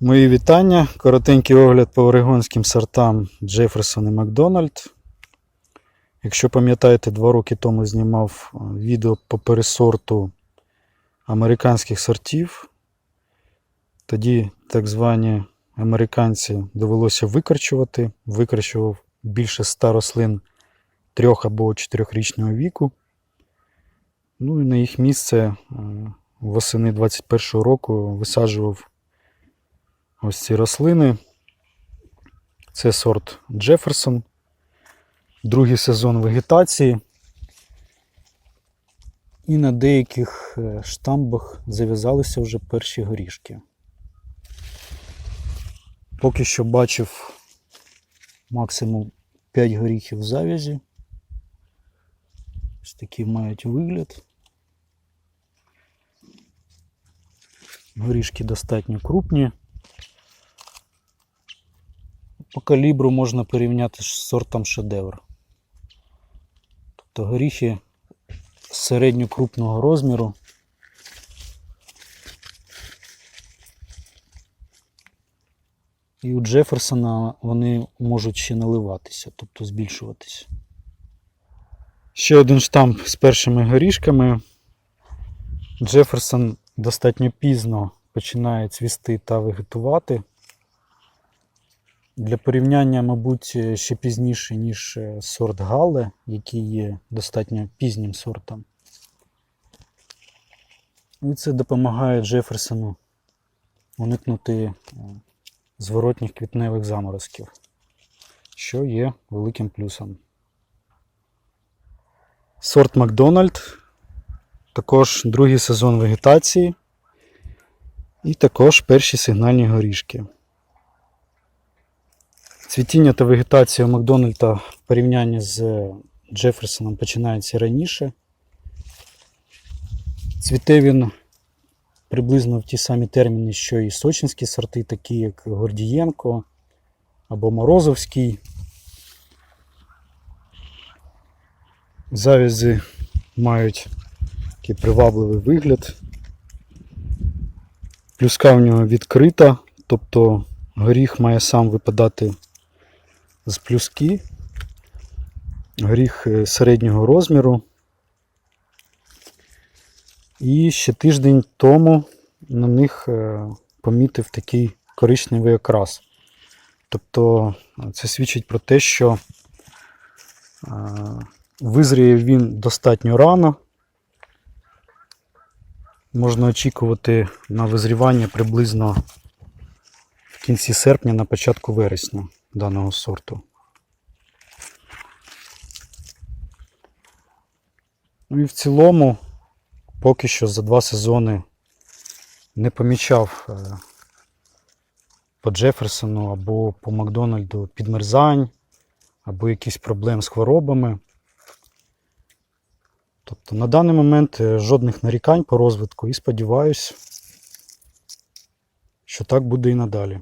Мої вітання. Коротенький огляд по орегонським сортам Джеферсон і Макдональд. Якщо пам'ятаєте, два роки тому знімав е, відео по пересорту американських сортів. Тоді так звані американці довелося викорчувати. Викорчував більше ста рослин трьох або чотирьохрічного віку. Ну і на їх місце е, восени 21-го року висаджував ось ці рослини. Це сорт Джеферсон. Другий сезон вегетації. І на деяких е, штамбах зав'язалися вже перші горішки. Поки що бачив максимум 5 горіхів в завязі. Ось такі мають вигляд. Горішки достатньо крупні. По калібру можна порівняти з сортом шедевр. Тобто горіхи середньокрупного розміру. І у Джеферсона вони можуть ще наливатися, тобто збільшуватися. Ще один штамп з першими горішками. Джеферсон достатньо пізно починає цвісти та вегетувати. Для порівняння, мабуть, ще пізніше, ніж е, сорт Галле, який є достатньо пізнім сортом. І це допомагає Джеферсону уникнути е, зворотніх квітневих заморозків, що є великим плюсом. Сорт Макдональд, також другий сезон вегетації і також перші сигнальні горішки. Цвітіння та вегетація Макдональда в порівнянні з Джеферсоном починається раніше. Цвіте він приблизно в ті самі терміни, що і сочинські сорти, такі як Гордієнко або Морозовський. Завязи мають такий привабливий вигляд. Плюска в нього відкрита, тобто горіх має сам випадати з плюски. Горіх е, середнього розміру. І ще тиждень тому на них е, помітив такий коричневий окрас. Тобто це свідчить про те, що е, визріє він достатньо рано. Можна очікувати на визрівання приблизно в кінці серпня, на початку вересня даного сорту. Ну і в цілому, поки що за два сезони не помічав е, по Джеферсону або по Макдональду підмерзань, або якісь проблем з хворобами. Тобто на даний момент е, жодних нарікань по розвитку і сподіваюсь, що так буде і надалі.